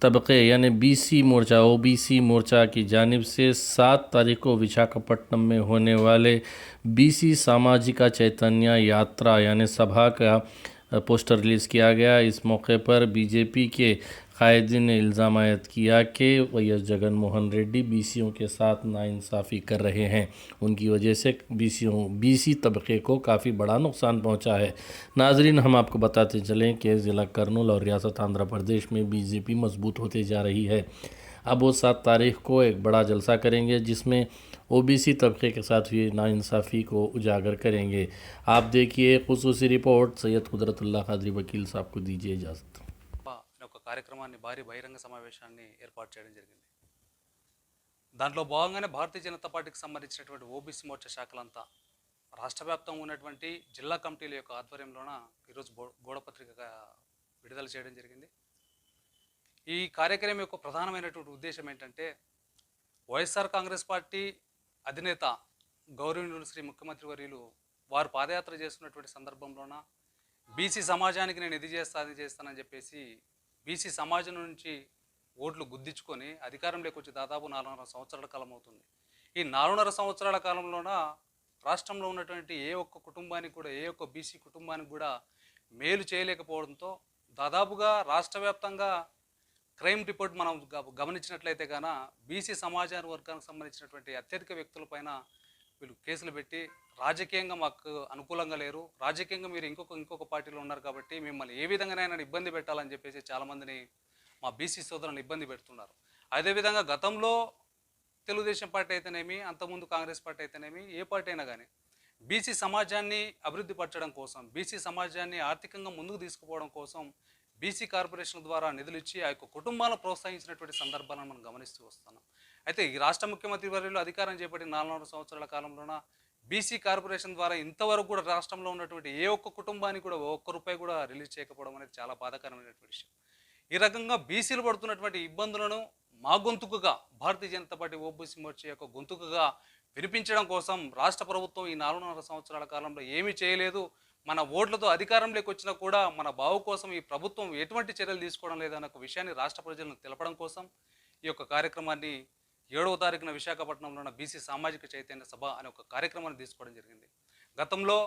طبقے یعنی بی سی مورچہ، او بی سی مورچہ کی جانب سے سات تاریخ کو وشاکھاپٹنم میں ہونے والے بی سی ساماجکا چیتنیہ یاترا یعنی سبھا کا پوسٹر ریلیز کیا گیا۔ اس موقع پر بی جے پی کے قائدین نے الزام عائد کیا کہ وی ایس جگن موہن ریڈی بی سیوں کے ساتھ ناانصافی کر رہے ہیں۔ ان کی وجہ سے بی سیوں بی سی طبقے کو کافی بڑا نقصان پہنچا ہے۔ ناظرین، ہم آپ کو بتاتے چلیں کہ ضلع کرنول اور ریاست آندھرا پردیش میں بی جے پی مضبوط ہوتے جا رہی ہے۔ اب وہ سات تاریخ کو ایک بڑا جلسہ کریں گے، جس میں او بی سی طبقے کے ساتھ ہوئی ناانصافی کو اجاگر کریں گے۔ آپ دیکھیے خصوصی رپورٹ، سید قدرت اللہ قادری وکیل صاحب کو دیجیے اجازت۔ దాంట్లో భాగంగానే భారతీయ జనతా పార్టీకి సంబంధించినటువంటి ఓబీసీ మోర్చా శాఖలంతా రాష్ట్ర వ్యాప్తంగా ఉన్నటువంటి జిల్లా కమిటీల యొక్క ఆధ్వర్యంలోన ఈరోజు గోడపత్రిక విడుదల చేయడం జరిగింది ఈ కార్యక్రమం యొక్క ప్రధానమైనటువంటి ఉద్దేశం ఏంటంటే వైఎస్ఆర్ కాంగ్రెస్ పార్టీ అధినేత గౌరవనీయులు శ్రీ ముఖ్యమంత్రి వర్యులు వారు పాదయాత్ర చేస్తున్నటువంటి సందర్భంలోన బీసీ సమాజానికి నేను ఇది చేస్తా అది చేస్తానని చెప్పేసి బీసీ సమాజం నుంచి ఓట్లు గుద్దించుకొని అధికారంలోకి వచ్చి దాదాపు నాలుగున్నర సంవత్సరాల కాలం అవుతుంది. ఈ నాలుగున్నర సంవత్సరాల కాలంలోన రాష్ట్రంలో ఉన్నటువంటి ఏ ఒక్క కుటుంబానికి కూడా ఏ ఒక్క బీసీ కుటుంబానికి కూడా మేలు చేయలేకపోవడంతో దాదాపుగా రాష్ట్ర వ్యాప్తంగా క్రైమ్ రిపోర్ట్ మనం గమనించినట్లయితే గాన బీసీ సమాజ వర్గానికి సంబంధించినటువంటి అత్యధిక వ్యక్తులపైన వీళ్ళు కేసులు పెట్టి రాజకీయంగా మాకు అనుకూలంగా లేరు. రాజకీయంగా మీరు ఇంకొక ఇంకొక పార్టీలో ఉన్నారు కాబట్టి మిమ్మల్ని ఏ విధంగానైనా ఇబ్బంది పెట్టాలని చెప్పేసి చాలామందిని మా బీసీ సోదరులను ఇబ్బంది పెడుతున్నారు. అదేవిధంగా గతంలో తెలుగుదేశం పార్టీ అయితేనేమి అంతకుముందు కాంగ్రెస్ పార్టీ అయితేనేమి ఏ పార్టీ అయినా కానీ బీసీ సమాజాన్ని అభివృద్ధి పరచడం కోసం బీసీ సమాజాన్ని ఆర్థికంగా ముందుకు తీసుకుపోవడం కోసం బీసీ కార్పొరేషన్ ద్వారా నిధులు ఇచ్చి ఆ యొక్క కుటుంబాలను ప్రోత్సహించినటువంటి సందర్భాలను మనం గమనిస్తూ వస్తున్నాం. అయితే ఈ రాష్ట్ర ముఖ్యమంత్రి వర్యులు అధికారం చేపట్టిన నాలుగున్నర సంవత్సరాల కాలంలోన బీసీ కార్పొరేషన్ ద్వారా ఇంతవరకు కూడా రాష్ట్రంలో ఉన్నటువంటి ఏ ఒక్క కుటుంబానికి కూడా ఒక్క రూపాయి కూడా రిలీజ్ చేయకపోవడం అనేది చాలా బాధాకరమైనటువంటి విషయం. ఈ రకంగా బీసీలు పడుతున్నటువంటి ఇబ్బందులను మా గొంతుకుగా భారతీయ జనతా పార్టీ ఓబీసీ మోర్చా యొక్క గొంతుకుగా వినిపించడం కోసం రాష్ట్ర ప్రభుత్వం ఈ నాలుగున్నర సంవత్సరాల కాలంలో ఏమీ చేయలేదు. మన ఓట్లతో అధికారంలోకి వచ్చినా కూడా మన బావు కోసం ఈ ప్రభుత్వం ఎటువంటి చర్యలు తీసుకోవడం లేదన్న ఒక విషయాన్ని రాష్ట్ర ప్రజలను తెలపడం కోసం ఈ యొక్క కార్యక్రమాన్ని ఏడవ తారీఖున విశాఖపట్నంలో ఉన్న బీసీ సామాజిక చైతన్య సభ అనే ఒక కార్యక్రమాన్ని తీసుకోవడం జరిగింది. గతంలో